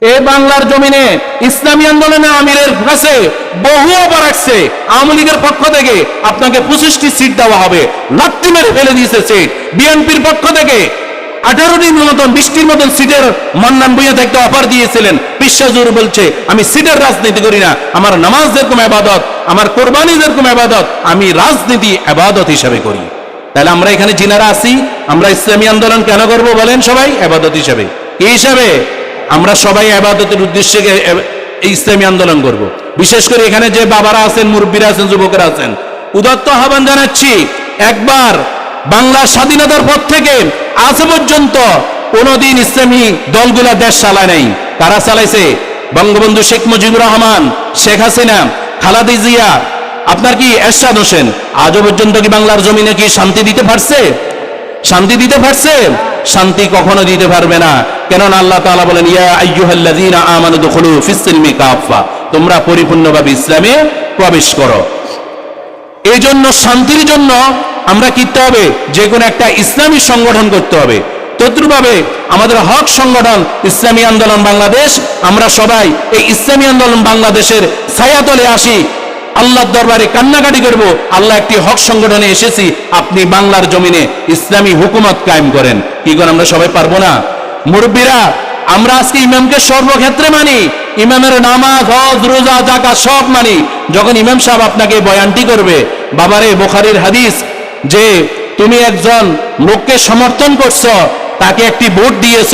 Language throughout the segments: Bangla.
এই বাংলার জমিনে ইসলামী আন্দোলনে আমিরের কাছে বহু অবার আসছে। আওয়ামী লীগের পক্ষ থেকে আপনাকে পঁচিশটি সিট দেওয়া হবে। লাত্তি মেরে ফেলে দিয়েছে সিট। বিএনপির পক্ষ থেকে আঠারোটির মতন সিটের মন্নান অফার দিয়েছিলেন। বলছে, আমি সিটের রাজনীতি করি না। আমার নামাজ যেরকম আবাদত, আমার কোরবানি যেরকম আবাদত, আমি রাজনীতি আবাদত হিসাবে করি। তাহলে আমরা এখানে যিনারা আছি, আমরা ইসলামী আন্দোলন কেন করব বলেন সবাই? আবাদত হিসাবে। কি হিসাবে? আমরা সবাই আবাদতের উদ্দেশ্যে ইসলামী আন্দোলন করব। বিশেষ করে এখানে যে বাবারা আছেন, মুরব্বীরা আছেন, যুবকরা আছেন। উদত্ত আহ্বান জানাচ্ছি, একবার বাংলা স্বাধীনতার পর থেকে আজ পর্যন্ত কোনোদিন ইসলামী দলগুলা দেশ চালায় নাই। কারা চালাইছে? বঙ্গবন্ধু শেখ মুজিবুর রহমান, শেখ হাসিনা, খালাদি জিয়া। আপনার কি এরশাদ হোসেন, আজও পর্যন্ত কি বাংলার জমিনে কি শান্তি দিতে পারছে? শান্তি দিতে পারছে? শান্তি কখনো দিতে পারবে না। কেননা আল্লাহ তাআলা বলেন, ইয়া আমানু দুখুলু তোমরা পরিপূর্ণভাবে ইসলামে প্রবেশ করো। এই জন্য শান্তির জন্য আমরা কিনতে হবে? যে কোনো একটা ইসলামী সংগঠন করতে হবে। তদ্রুপভাবে আমাদের হক সংগঠন, ইসলামী আন্দোলন বাংলাদেশ, আমরা সবাই এই ইসলামী আন্দোলন বাংলাদেশের ছায়াতলে আসি। আল্লাহর দরবারে কান্নাকাটি করব। আল্লাহ একটি হক সংগঠনে এসেছি। আপনি বাংলার জমিনে ইসলামী হুকুমত কায়েম করেন। কি করে আমরা সবাই পারব না? মুরব্বীরা, আমরা আজকে ইমামকে সর্বক্ষেত্রে মানি। ইমামের নামাজ, হজ, রোজা জাকা সব মানি। যখন ইমাম সাহেব আপনাকে বয়ানটি করবে, বাবারে বোখারির হাদিস যে তুমি একজন লোককে সমর্থন করছ, তাকে একটি ভোট দিয়েছ,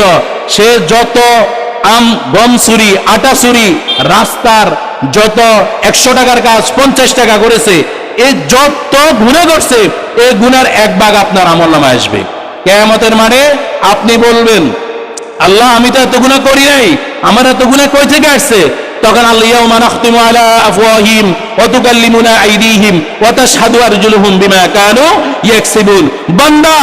সে যত আম, গম চুরি আটা চুরি রাস্তার যত একশো টাকার কাজ, পঞ্চাশ টাকা করেছে এই যত গুণা করছে এই গুনার এক ভাগ আপনার আমল নামায় আসবে। কেয়ামতের মানে আপনি বলবেন, আল্লাহ, আমি তো এত গুণা করি নাই, আমার এত গুণা কই থেকে আসছে? তখন আল্লাহ ইয়াউমা নাখতিমু আলা আফওয়াহিম ওয়া তুকাল্লিমুনা আইদিহিম, ওয়া তাশহাদু আরজুলুহুম বিমা কানু ইয়াকসিবুন। বান্দা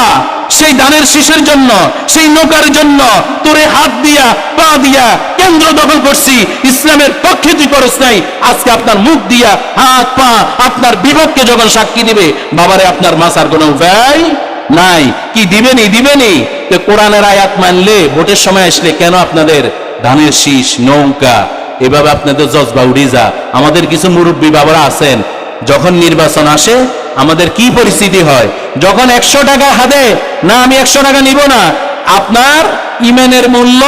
সেই দানের শীষের জন্য, সেই নৌকার জন্য তোরে হাত দিয়া, পা দিয়া কেন্দ্র দখল করছি। ইসলামের পক্ষে তুই করস নাই। আজকে আপনার মুখ দিয়া, হাত, পা আপনার বিপক্ষে যখন সাক্ষী দিবে, বাবারে আপনার মাসার কোনো উপায় নাই। কি দিবেনি দিবেনি? তো কোরআনের আয়াত মানলে, ভোটের সময় আসলে কেন আপনাদের ধানের শীষ, নৌকা? এভাবে আপনাদের জজবা উড়ি যা আমাদের কিছু মুরব্বী বাবারা আছেন, যখন নির্বাচন আসে আমাদের কি পরিস্থিতি হয়? যখন একশো টাকা হাতে, না, আমি একশো টাকা নিব না। আপনার ইমেনের মূল্য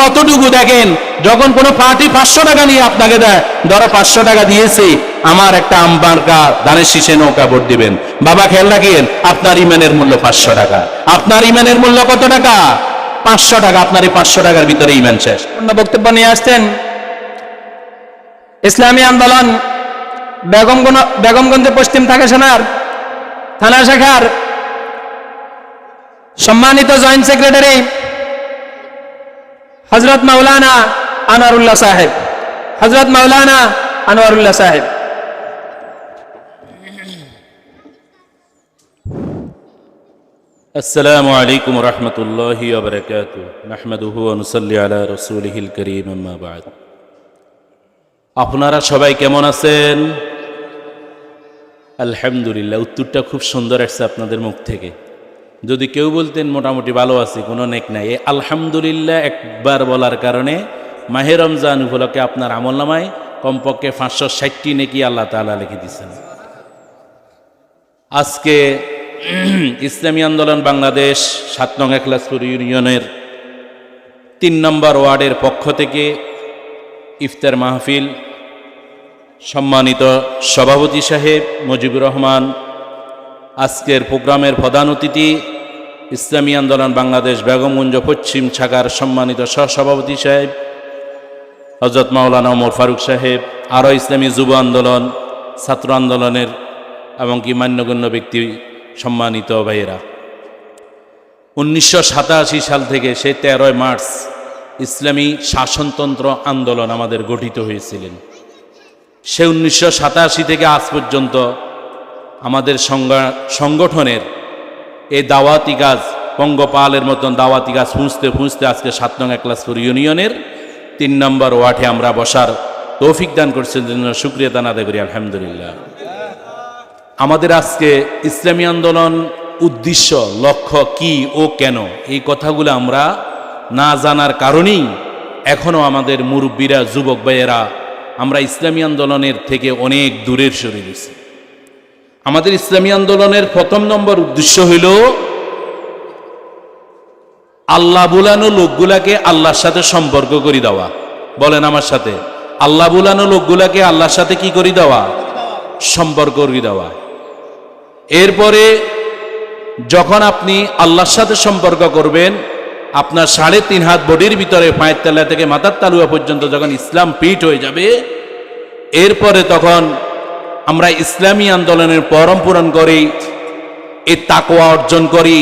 কতটুকু দেখেন? যখন কোনো পার্টি পাঁচশো টাকা নিয়ে আপনাকে দেয়, ধরো পাঁচশো টাকা দিয়েছে, আমার একটা আমবারকা ধানের শীষে নৌকা ভোট দিবেন। বাবা, খেয়াল রাখেন, আপনার ইমানের মূল্য পাঁচশো টাকা। আপনার ইমানের মূল্য কত টাকা? পাঁচশো টাকা, আপনার এই পাঁচশো টাকার ভিতরে ইমান শেষ। বক্তব্য নিয়ে আসতেন ইসলামী আন্দোলন বেগমগঞ্জ বেগমগঞ্জ পশ্চিম থাকাশানার থানা শাখার সম্মানিত জয়েন্ট সেক্রেটারি হজরত মাওলানা আনোয়ারুল্লাহ সাহেব হজরত মাওলানা আনোয়ারুল্লাহ সাহেব السلام عليكم ورحمة الله وبركاته نحمده ونصلي على رسوله الكريم أما بعد আপনারা সবাই কেমন আছেন? আলহামদুলিল্লাহ, উত্তরটা খুব সুন্দর আসছে আপনাদের মুখ থেকে। যদি কেউ বলতেন, মোটামুটি ভালো আছি, কোনো নেক নাই। এই আলহামদুলিল্লাহ একবার বলার কারণে মাহে রমজান উপলক্ষে আপনার আমল নামায় কমপক্ষে পাঁচশো ষাটটি নেকি আল্লাহ তাআলা লিখে দিয়েছেন। আজকে ইসলামী আন্দোলন বাংলাদেশ সাত নং একলাসপুর ইউনিয়নের তিন নম্বর ওয়ার্ডের পক্ষ থেকে ইফতার মাহফিল সম্মানিত সভাপতি সাহেব মুজিবুর রহমান, আজকের প্রোগ্রামের প্রধান অতিথি ইসলামী আন্দোলন বাংলাদেশ বেগমগঞ্জ পশ্চিম শাখার সম্মানিত সহসভাপতি সাহেব হজরত মাওলানা ওমর ফারুক সাহেব, আরও ইসলামী যুব আন্দোলন, ছাত্র আন্দোলনের এমনকি মান্যগণ্য ব্যক্তি সম্মানিত ভাইয়েরা। উনিশশো সাতাশি সাল থেকে সে তেরোই মার্চ ইসলামী শাসনতন্ত্র আন্দোলন আমাদের গঠিত হয়েছিলেন। সে উনিশশো সাতাশি থেকে আজ পর্যন্ত আমাদের সংগা- সংগঠনের এই দাওয়াতি কাজ, পঙ্গপালের মতন দাওয়াতি কাজ ফুঁজতে ফুঁজতে আজকে সাত নং একলাসপুর ইউনিয়নের তিন নম্বর ওয়ার্ডে আমরা বসার তৌফিক দান করছেন সুক্রিয়া দান আদায় করি, আলহামদুলিল্লাহ। আমাদের আজকে ইসলামী আন্দোলন উদ্দেশ্য, লক্ষ্য কি ও কেন, এই কথাগুলো আমরা না জানার কারণেই এখনও আমাদের মুরব্বীরা, যুবক ভাইয়েরা আমরা ইসলামী আন্দোলনের থেকে অনেক দূরের সরে গেছি। আমাদের ইসলামী আন্দোলনের প্রথম নম্বর উদ্দেশ্য হইল, আল্লাহ বুলানো লোকগুলাকে আল্লাহর সাথে সম্পর্ক করে দেওয়া। বলেন আমার সাথে, আল্লাহ বুলানো লোকগুলাকে আল্লাহর সাথে কি করে দেওয়া? সম্পর্ক করে দেওয়া। এরপরে যখন আপনি আল্লাহর সাথে সম্পর্ক করবেন আপনার সাড়ে তিন হাত বডির ভিতরে পায়ের তলা থেকে মাথার তালুয়া পর্যন্ত যখন ইসলাম পিঠ হয়ে যাবে, এরপরে তখন আমরা ইসলামী আন্দোলনের পরম পূরণ করি এই তাকোয়া অর্জন করি।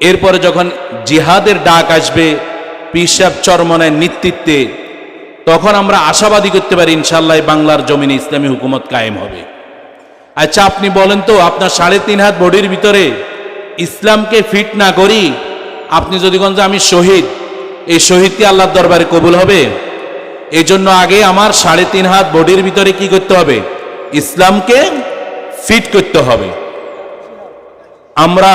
এরপরে যখন জিহাদের ডাক আসবে পিসাব চরমনের নেতৃত্বে, তখন আমরা আশাবাদী করতে পারি ইনশাল্লাহ বাংলার জমিনে ইসলামী হুকুমত কায়েম হবে। আচ্ছা আপনি বলেন তো, আপনার সাড়ে তিন হাত বডির ভিতরে ইসলামকে ফিট না করি আপনি যদি কোন যে আমি শহীদ, এই শহীদ কি আল্লাহর দরবারে কবুল হবে? এই জন্য আগে আমার সাড়ে তিন হাত বডির ভিতরে কি করতে হবে? ইসলামকে ফিট করতে হবে। আমরা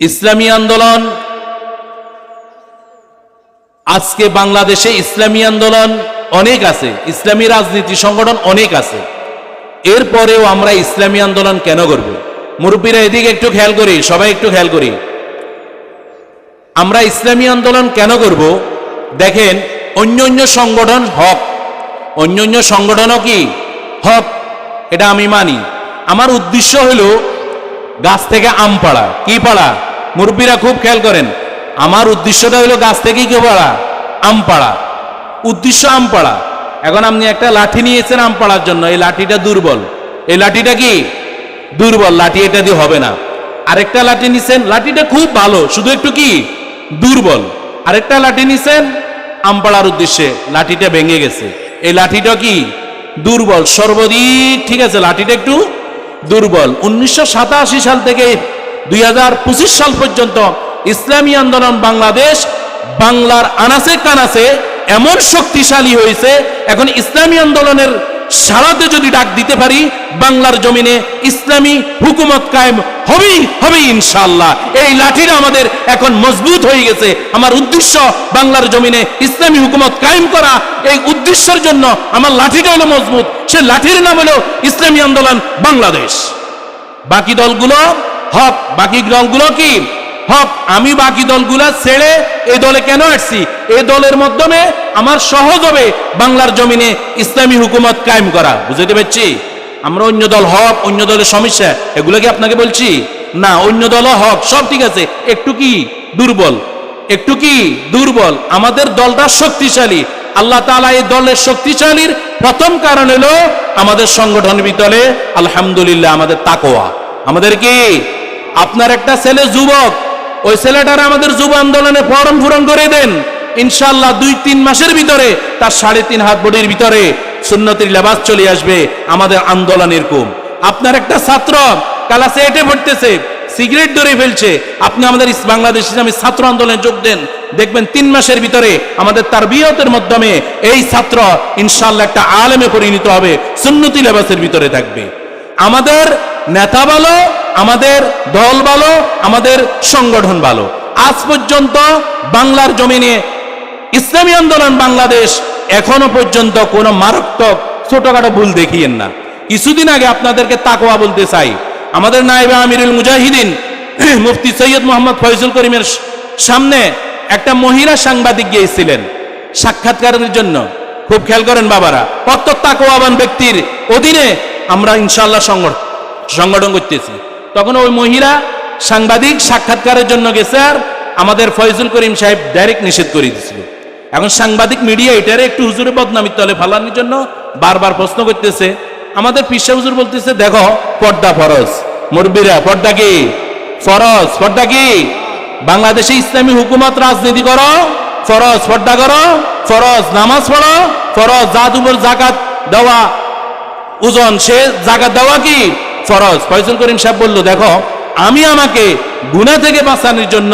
ইসলামী আন্দোলন, আজকে বাংলাদেশে ইসলামী আন্দোলন অনেক আছে, ইসলামী রাজনীতি সংগঠন অনেক আছে। এরপরেও আমরা ইসলামী আন্দোলন কেন করব? মুরব্বীরা এদিকে একটু খেয়াল করি, সবাই একটু খেয়াল করি। আমরা ইসলামী আন্দোলন কেন করব? দেখেন, অন্য অন্য সংগঠন হক। অন্য অন্য সংগঠনও কি? হক। এটা আমি মানি। আমার উদ্দেশ্য হল গাছ থেকে আম পাড়া। কি পাড়া? মুরব্বীরা খুব খেয়াল করেন। আমার উদ্দেশ্যটা হলো গাছ থেকে কি পাড়া? আম পাড়া। উদ্দেশ্য আম পাড়া। এখন আপনি একটা লাঠি নিয়েছেন আম পাড়ার জন্য। এই লাঠিটা দুর্বল। এই লাঠিটা কি? দুর্বল, লাঠি এটা দিয়ে হবে না। আরেকটা লাঠি নিছেন, লাঠিটা খুব ভালো, শুধু একটু কি? দুর্বল। আরেকটা লাঠি নিছেন, আমপাড়ার উদ্দেশ্যে লাঠিটা ভেঙে গেছে। এই লাঠিটা কি? দুর্বল সর্বদিক ঠিক আছে, লাঠিটা একটু দুর্বল। উনিশশো সাতাশি সাল থেকে দুই হাজার পঁচিশ সাল পর্যন্ত ইসলামী আন্দোলন বাংলাদেশ বাংলার আনাসে কানাসে এমন শক্তিশালী হয়েছে, এখন ইসলামী আন্দোলনের সারাতে যদি ডাক দিতে পারি, বাংলার জমিনে ইসলামী হুকুমত কায়েম হবেই হবে ইনশাল্লাহ এই লাঠিটা আমাদের এখন মজবুত হয়ে গেছে। আমার উদ্দেশ্য বাংলার জমিনে ইসলামী হুকুমত কায়েম করা। এই উদ্দেশ্যের জন্য আমার লাঠিটা হলো মজবুত। সে লাঠির নাম হলো ইসলামী আন্দোলন বাংলাদেশ। বাকি দলগুলো, হক, বাকি দলগুলো কি? হক, আমি বাকি দলগুলা ছেড়ে এই দলে কেন আসছি? এই দলের মাধ্যমে আমার সহজ হবে বাংলার জমিনে ইসলামী হুকুমত কায়েম করা। বুঝতে পারছি? আমরা অন্য দল হক, অন্য দলের সমস্যা, এগুলো কি আপনাকে বলছি? না, অন্য দল হক, সব ঠিক আছে। একটু কি? দুর্বল। একটু কি? দুর্বল। আমাদের দলটা শক্তিশালী। আল্লাহ তাআলা এই দলের শক্তিশালীর প্রথম কারণ হলো আমাদের সংগঠনের ভিতরে আলহামদুলিল্লাহ আমাদের তাকোয়া আমাদের কি? আপনার একটা ছেলে যুবক ওই ছেলেটার আমাদের যুব আন্দোলনে ফরম পূরণ করে দেন। ইনশাল্লাহ দুই তিন মাসের ভিতরে তার সাড়ে তিন হাত বডির ভিতরে সুন্নতির লেবাস চলে আসবে আমাদের আন্দোলনের কুম আপনার একটা ছাত্র কালাসে এটে পড়তেছে, সিগারেট ধরে ফেলছে, আপনি আমাদের বাংলাদেশ ইসলামী ছাত্র আন্দোলনে যোগ দেন। দেখবেন তিন মাসের ভিতরে আমাদের তার বিয়তের মাধ্যমে এই ছাত্র ইনশাল্লাহ একটা আলেমে পরিণত হবে, সুন্নতি লেবাসের ভিতরে থাকবে। আমাদের নেতা ভালো আমাদের দল ভালো, আমাদের সংগঠন ভালো। আজ পর্যন্ত বাংলার জমিনে ইসলামী আন্দোলন বাংলাদেশ এখনও পর্যন্ত কোনো মারাত্মক ছোটখাটো ভুল দেখিয়েন না। কিছুদিন আগে আপনাদেরকে তাকোয়া বলতে চাই। আমাদের নাইবে আমিরুল মুজাহিদিন, মুফতি সৈয়দ মোহাম্মদ ফয়জুল করিমের সামনে একটা মহিলা সাংবাদিক গিয়েছিলেন সাক্ষাৎকারের জন্য। খুব খেয়াল করেন বাবারা, কত তাকোয়াবান ব্যক্তির অধীনে আমরা ইনশাল্লাহ সংগঠন সংগঠন করতেছি। তখন ওই মহিলা সাংবাদিক সাক্ষাৎকারের জন্য গেছে আর আমাদের ফয়জুল করিম সাহেব ডাইরেক্ট নিষেধ করে দিয়েছিল। এখন সাংবাদিক মিডিয়া এটারে একটু হুজুরে বদনামির তলে ফালানোর জন্য বারবার প্রশ্ন করতেছে। আমাদের পিসা হুজুর বলতেছে, দেখো, পর্দা ফরজ। মুরব্বীরা, পর্দা কি? ফরজ। পর্দা কি? বাংলাদেশে ইসলামী হুকুমত রাজনীতি করো। ফরজ। পর্দা করো। ফরজ। নামাজ পড়ো। ফরজ। জাদুবর জাকাত দেওয়া, ওজন সে জাকাত দেওয়া কি? ফরজ। ফয়জুল করিম সাহেব বলল, দেখো, আমি আমাকে গুণা থেকে বাঁচানোর জন্য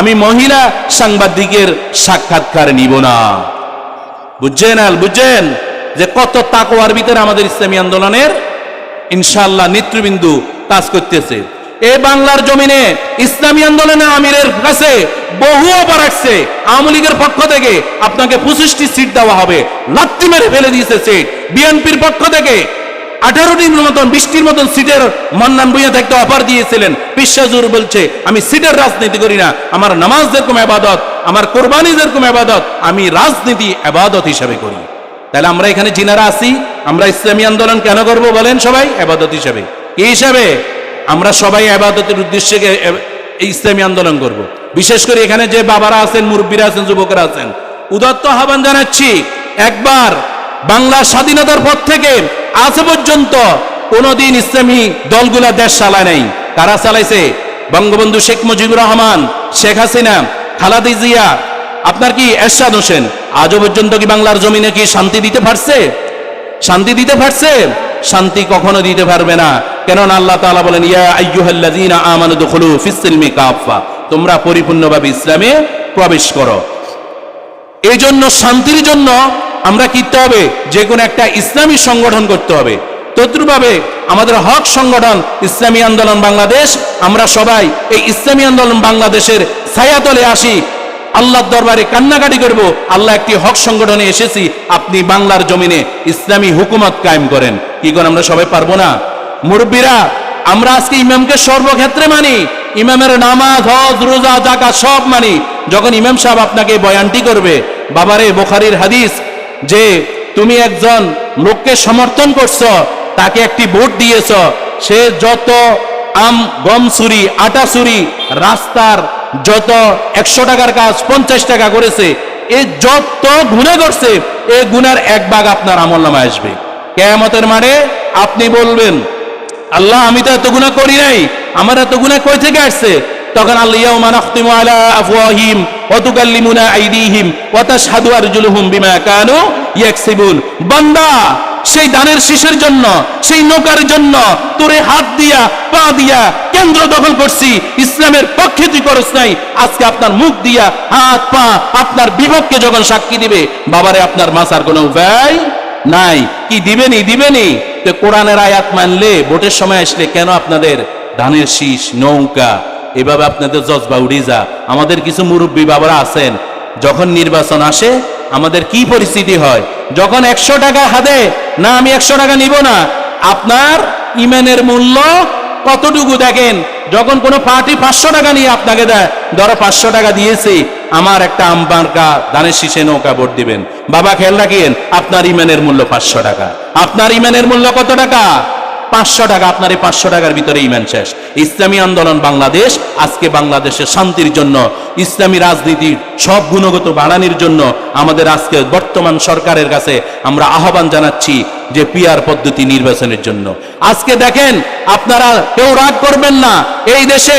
আমি মহিলা সাংবাদিকের সাক্ষাৎকার নিব না। বুঝছেন আল, বুঝছেন? যে কত তাকোয়ার ভিতরে আমাদের ইসলামী আন্দোলনের ইনশাল্লাহ নেতৃবৃন্দু কাজ করতেছে। এ বাংলার জমিনে ইসলামী আন্দোলনে আমিরের কাছে বহু অফার আসছে। আওয়ামী লীগের পক্ষ থেকে আপনাকে পঁচিশটি সিট দেওয়া হবে। লাত্তি মেরে ফেলে দিয়েছে সিট। বিএনপির পক্ষ থেকে আঠারোটির মতন, বৃষ্টির মতন সিটের মান্নান বইয়া থাকতে অফার দিয়েছিলেন। বিশ্বাসুর বলছে, আমি সিটের রাজনীতি করি না, আমার নামাজ যেরকম আবাদত, আমার কোরবানি যেরকম আবাদত, আমি রাজনীতি আবাদত হিসাবে করি। তাহলে আমরা এখানে জিনারা আছি, আমরা ইসলামী আন্দোলন কেন করব বলেন সবাই? আবাদত হিসাবে। এই হিসাবে? আমরা সবাই আবাদতের উদ্দেশ্যে ইসলামী আন্দোলন করব। বিশেষ করে এখানে যে বাবারা আছেন, মুরব্বীরা আছেন, যুবকরা আছেন। উদত্ত আহ্বান জানাচ্ছি, একবার বাংলা স্বাধীনতার পর থেকে আজ পর্যন্ত কোনোদিন ইসলামী দলগুলা দেশ চালায় নাই। কারা চালাইছে? বঙ্গবন্ধু শেখ মুজিবুর রহমান, শেখ হাসিনা, খালাদি জিয়া। আপনার কি এরশাদ হোসেন? আজও পর্যন্ত কি বাংলার জমিনে কি শান্তি দিতে পারছে? শান্তি দিতে পারছে? শান্তি কখনো দিতে পারবে না। কেননা আল্লাহ তাআলা বলেন, ইয়া আইয়ুহাল্লাযীনা আমানু দুখুলু ফিস-সিলমি কাফা তোমরা পরিপূর্ণভাবে ইসলামে প্রবেশ করো। এই জন্য শান্তির জন্য আমরা কি করতে হবে? যে কোনো একটা ইসলামী সংগঠন করতে হবে। তদ্রুপভাবে আমাদের হক সংগঠন ইসলামী আন্দোলন বাংলাদেশ, আমরা সবাই এই ইসলামী আন্দোলন বাংলাদেশের ছায়াতলে আসি। আল্লাহর দরবারে কান্নাকাটি করব, আল্লাহ একটি হক সংগঠনে এসেছি, আপনি বাংলার জমিনে ইসলামী হুকুমত কায়েম করেন। কি করেন আমরা সবাই পারব না? মুরব্বীরা, আমরা আজকে ইমামকে সর্বক্ষেত্রে মানি, ইমামের নামাজ, হজ, রোজা জাকাত সব মানি। যখন ইমাম সাহেব আপনাকে বয়ানটি করবে, বাবারে, বোখারির হাদিস যে তুমি একজন লোককে সমর্থন করছ, তাকে একটি ভোট দিয়েছ, সে যত আম, গম চুরি আটা চুরি রাস্তার যত একশো টাকার কাজ, পঞ্চাশ টাকা করেছে, এ যত গুণা করছে, এ গুনার এক ভাগ আপনার আমল নামায় আসবে। কেয়ামতের মারে আপনি বলবেন, আল্লাহ, আমি তো এত গুণা করি নাই, আমার এত গুণা কই থেকে আসছে? তখন আল্লাহ ইয়াউমা নাখতিমু আলা আফওয়াহিম ওয়া তুকাল্লিমুনা আইদিহিম ওয়া তাশহাদু বিমা কানু ইয়াকসিবুন। বান্দা, সেই দানের শীষের জন্য, সেই নৌকার জন্য তোরে হাত দিয়া, পা দিয়া কেন্দ্র দখল করছি। ইসলামের পক্ষে তুই করস নাই। আজকে আপনার মুখ দিয়া হাত, পা আপনার বিপক্ষে যখন সাক্ষী দিবে, বাবারে আপনার মাসার কোনো উপায় নাই। কি দিবেনি দিবেনি? তো কোরআনের আয়াত মানলে, ভোটের সময় আসলে কেন আপনাদের ধানের শীষ, নৌকা এভাবে আপনাদের জজবা উড়ি যা। আমাদের কিছু মুরব্বী বাবারা আছেন, যখন নির্বাচন আসে, আমাদের কি পরিস্থিতি হয়? যখন একশো টাকা হাতে না, আমি একশো টাকা নিব না। আপনার ইমানের মূল্য কতটুকু দেখেন? যখন কোনো পার্টি পাঁচশো টাকা নিয়ে আপনাকে দেয়, ধরো পাঁচশো টাকা দিয়েছি, আমার একটা আমবারকা দানের শীষে নৌকা ভোট দিবেন। বাবা, খেয়াল রাখিয়েন আপনার ইমানের মূল্য পাঁচশো টাকা। আপনার ইমানের মূল্য কত টাকা? পাঁচশো টাকা, আপনার এই পাঁচশো টাকার ভিতরে ইমান শেষ। ইসলামী আন্দোলন বাংলাদেশ, আজকে বাংলাদেশের শান্তির জন্য, ইসলামী রাজনীতির সব গুণগত বাড়ানির জন্য আমাদের আজকে বর্তমান সরকারের কাছে আমরা আহ্বান জানাচ্ছি যে পিয়ার পদ্ধতি নির্বাচনের জন্য। আজকে দেখেন, আপনারা কেউ রাগ করবেন না। এই দেশে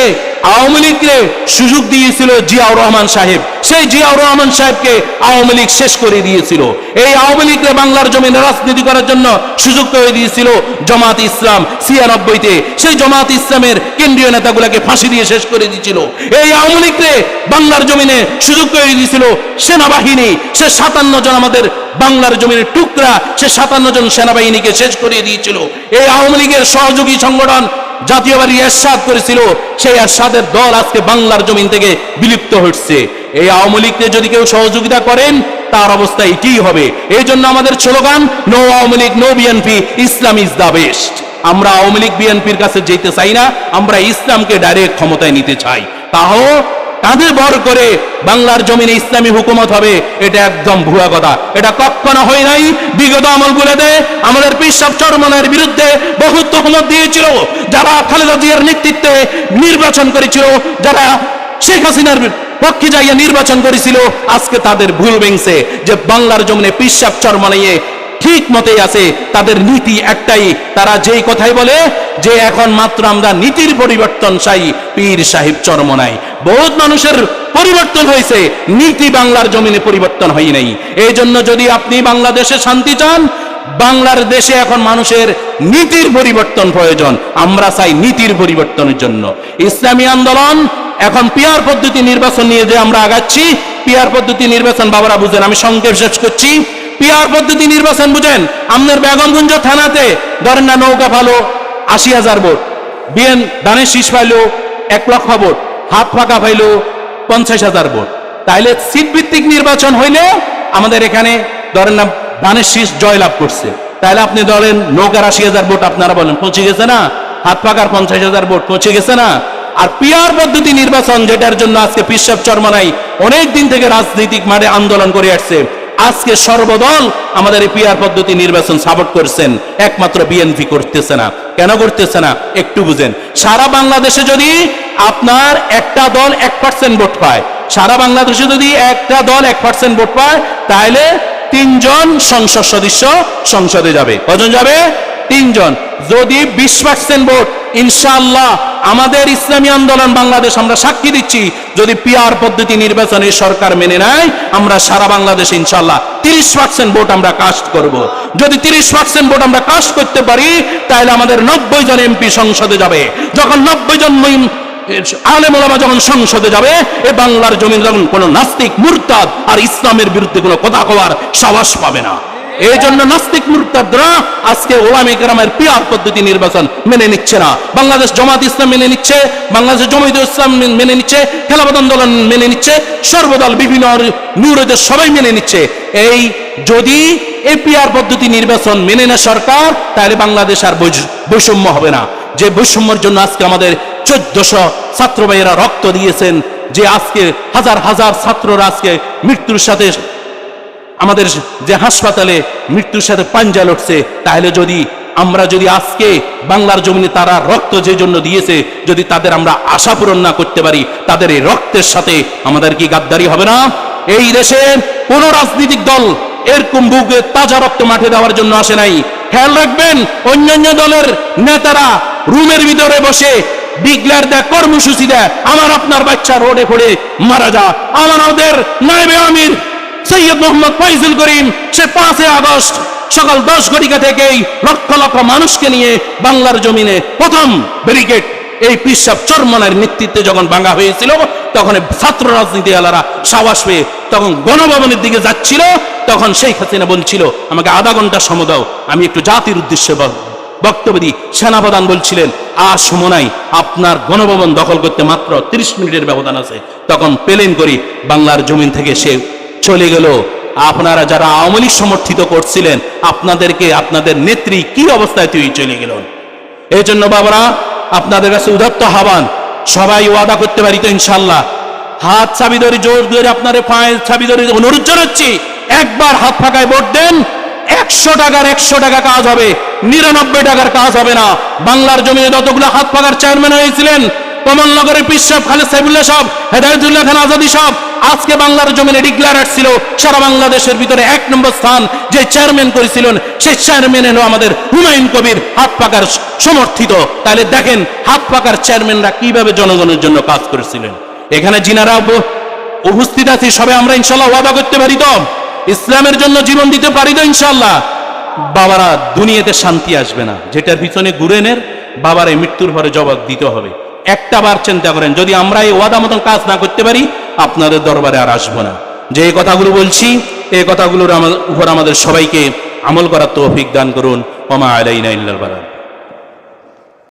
আওয়ামী লীগকে সুযোগ দিয়েছিল জিয়াউর রহমান সাহেব। সেই জিয়াউর রহমান সাহেবকে আওয়ামী লীগ শেষ করে দিয়েছিল। এই আওয়ামী লীগকে বাংলার জমিনে রাজনীতি করার জন্য সুযোগ করে দিয়েছিল জামাত ইসলাম ছিয়ানব্বইতে। সেই জামাত ইসলামের কেন্দ্রীয় নেতাগুলোকে ফাঁসি দিয়ে শেষ করে দিয়েছিল। এই আওয়ামী লীগকে বাংলার জমিনে সুযোগ করে দিয়েছিল সেনাবাহিনী। সে সাতান্ন জন আমাদের বাংলার জমিনের টুকরা, সে সাতান্ন জন সেনাবাহিনীকে শেষ করে দিয়েছিল। এই আওয়ামী লীগের সহযোগী সংগঠন জাতীয়বাদী এরশাদ করেছিল। সেই এরশাদের দল আজকে বাংলার জমিন থেকে বিলুপ্ত হচ্ছে। এই আওয়ামী লীগকে যদি কেউ সহযোগিতা করেন, তার অবস্থা এটিই হবে। এই জন্য আমাদের slogan, no Awami League, no BNP, Islam is the best. আমরা আওয়ামী লীগ, বিএনপির কাছে যেতে চাই না, আমরা ইসলামকে ডাইরেক্ট ক্ষমতায় নিতে চাই। তাও কাঁধে ভর করে বাংলার জমিনে ইসলামী হুকুমত হবে, এটা একদম ভুয়া কথা। এটা কখনো হয় নাই। বিগত আমলগুলোতে আমাদের পিসাব চরমনের বিরুদ্ধে বহু তহমত দিয়েছিল, যারা খালেদা জিয়ার নেতৃত্বে নির্বাচন করেছিল, যারা শেখ হাসিনার পক্ষে যাইয়া নির্বাচন করেছিল, আজকে তাদের ভুল ভেঙছে যে বাংলার জমিনে পিসাব চরমনাইয়ে ঠিক মতেই আছে। তাদের নীতি একটাই, তারা যেই কথাই বলে, যে এখন মাত্র আমরা নীতির পরিবর্তন চাই, পীর সাহেব চরমনাই। বহুত মানুষের পরিবর্তন হয়েছে। নীতি বাংলার জমিনে পরিবর্তন হয় নাই। এই জন্য যদি আপনি বাংলাদেশে শান্তি চান, বাংলার দেশে এখন মানুষের নীতির পরিবর্তন প্রয়োজন। আমরা চাই নীতির পরিবর্তনের জন্য। ইসলামী আন্দোলন, এখন পিয়ার পদ্ধতি নির্বাচন নিয়ে যে আমরা আগাচ্ছি, পিয়ার পদ্ধতি নির্বাচন বাবারা বুঝেন, আমি সংক্ষেপ শেষ করছি। পিয়ার পদ্ধতি নির্বাচন বুঝেন আপনার বেগমগঞ্জ থানাতে ধরেন না নৌকা ভালো আশি হাজার ভোট, বিএন দানের শীষ পাইলো এক লক্ষ ভোট। হাত ফাঁকা পাইলো পঞ্চাশ হাজার ভোট। তাইলে সিট ভিত্তিক নির্বাচন হইলে আমাদের এখানে ধরেন না দানের শীষ জয়লাভ করছে। তাহলে আপনি ধরেন নৌকার আশি হাজার ভোট আপনারা বলেন পৌঁছে গেছে না? হাত পাকার পঞ্চাশ হাজার ভোট পৌঁছে গেছে না? আর পিয়ার পদ্ধতি নির্বাচন যেটার জন্য আজকে পিসাব চরমানাই অনেক দিন থেকে রাজনৈতিক মাঠে আন্দোলন করে আসছে। আজকে সর্বদল আমাদের এই পিয়ার পদ্ধতি নির্বাচন সাপোর্ট করছেন। একমাত্র বিএনপি করতেছে না। কেন করতেছে না? একটু বুঝেন। সারা বাংলাদেশে যদি আপনার একটা দল এক পার্সেন্ট ভোট পায়, সারা বাংলাদেশে যদি একটা দল এক পার্সেন্ট ভোট পায়, তাহলে তিনজন সংসদ সদস্য সংসদে যাবে। কজন যাবে? তিনজন। যদি বিশ পার্সেন্ট ভোট, ইনশাআল্লাহ আমাদের ইসলামী আন্দোলন বাংলাদেশ আমরা সাক্ষী দিচ্ছি। যদি পিআর পদ্ধতি নির্বাচনে সরকার মেনে নেয়, আমরা সারা বাংলাদেশ ইনশাআল্লাহ তিরিশ পার্সেন্ট ভোট আমরা কাস্ট করব। যদি তিরিশ পার্সেন্ট ভোট আমরা কাস্ট করতে পারি, তাহলে আমাদের নব্বই জন এমপি সংসদে যাবে। যখন নব্বই জন আলেম যখন সংসদে যাবে, এ বাংলার জমিন যখন কোনো নাস্তিক, মুরতাদ আর ইসলামের বিরুদ্ধে কোনো কথা কওয়ার সাহস পাবে না। এই জন্য নাস্তিক মুরতাদরা আজকে ওলামে কেরামের পিয়ার পদ্ধতি নির্বাচন মেনে নিচ্ছে না। বাংলাদেশ জামাত ইসলাম মেনে নিচ্ছে, বাংলাদেশ জমিদ ইসলাম মেনে নিচ্ছে খেলাফত আন্দোলন মেনে নিচ্ছে, সর্বদল বিভিন্ন নূরদের সবাই মেনে নিচ্ছে। এই যদি এই পিয়ার পদ্ধতি নির্বাচন মেনে নেয় সরকার, তাহলে বাংলাদেশ আর বৈষ- বৈষম্য হবে না। যে বৈষম্যের জন্য আজকে আমাদের চোদ্দশো ছাত্র ভাইয়েরা রক্ত দিয়েছেন, যে আজকে হাজার হাজার ছাত্ররা আজকে মৃত্যুর সাথে আমাদের যে হাসপাতালে মৃত্যুর সাথে পাঞ্জা লড়ছে, তাহলে যদি আমরা যদি আজকে বাংলার জমিনে তারা রক্ত যে জন্য দিয়েছে, যদি তাদের আমরা আশা পূরণ না করতে পারি, তাদের এই রক্তের সাথে আমাদের কি গাদ্দারি হবে না? এই দেশে কোন রাজনৈতিক দল এরকম বুকে তাজা রক্ত মাঠে দেওয়ার জন্য আসে নাই। খেয়াল রাখবেন, অন্যান্য দলের নেতারা রুমের ভিতরে বসে ডিক্লেয়ার দেয়, কর্মসূচি দেয়, আমার আপনার বাচ্চা রোডে পড়ে মারা যা আমার আমাদের নাইবে আমির সৈয়দ মোহাম্মদ ফয়জুল করিম, সে পাঁচই আগস্ট সকাল দশ ঘটিকা থেকেই লক্ষ লক্ষ মানুষকে নিয়ে বাংলার জমিনে প্রথম ব্যারিকেড, এই পিসাব চরমনার নেতৃত্বে যখন ভাঙা হয়েছিল, তখন ছাত্র রাজনীতি আলারা সাবাস পেয়ে তখন গণভবনের দিকে যাচ্ছিল, তখন সেই হাসিনা বলছিল, আমাকে আধা ঘণ্টা সময় দাও, আমি একটু জাতির উদ্দেশ্যে বক্তব্য দিই সেনাপ্রধান বলছিলেন, আর সময় আপনার গণভবন দখল করতে মাত্র ৩০ মিনিটের ব্যবধান আছে। তখন পেলেন করি বাংলার জমিন থেকে সে চলে গেল। আপনারা যারা আওয়ামী লীগ সমর্থিত করছিলেন, আপনাদেরকে, আপনাদের নেত্রী কি অবস্থায় তুই চলে গেল এই জন্য বাবারা, আপনাদের কাছে উদাত্ত আহ্বান, সবাই ওয়াদা করতে পারি তো ইনশাল্লাহ হাত চাবি ধরে জোর ধরে আপনার পায়ের চাবি ধরে অনুরোধ জানাচ্ছি, একবার হাত ফাঁকায় ভোট দেন, একশো টাকার একশো টাকা কাজ হবে, নিরানব্বই টাকার কাজ হবে না। বাংলার জমিনে যতগুলো হাত পাকার চেয়ারম্যান হয়েছিলেন, কমলনগরের পিসাব খালেদ সাইবুল্লাহ সব হেদায়তুল্লাহ খান আজাদি সব আজকে বাংলার জমিনে ডিক্লার ছিল, সারা বাংলাদেশের ভিতরে এক নম্বর স্থান যে চেয়ারম্যান করেছিলেন সেই চেয়ারম্যান হলো আমাদের হুমায়ুন কবির, হাত পাকার সমর্থিত। তাহলে দেখেন, হাত পাকার চেয়ারম্যানরা কীভাবে জনগণের জন্য কাজ করেছিলেন। এখানে জিনারা উপস্থিত আছি, সবে আমরা ইনশাল্লাহ ওয়াদা করতে পারি তো? ইসলামের জন্য জীবন দিতে পারি তো ইনশাল্লাহ? বাবারা, দুনিয়াতে শান্তি আসবে না। যেটার পিছনে ঘুরেনের বাবার এই মৃত্যুর পরে জবাব দিতে হবে। একটা বার চিন্তা করেন, যদি আমরা এই ওয়াদা মতন কাজ না করতে পারি আপনাদের দরবারে আর আসব না। যে এই কথাগুলো বলছি, এই কথাগুলোর উপর আমাদের সবাইকে আমল করার তৌফিক দান করুন। ওমা আলাইনা ইল্লাল বারাক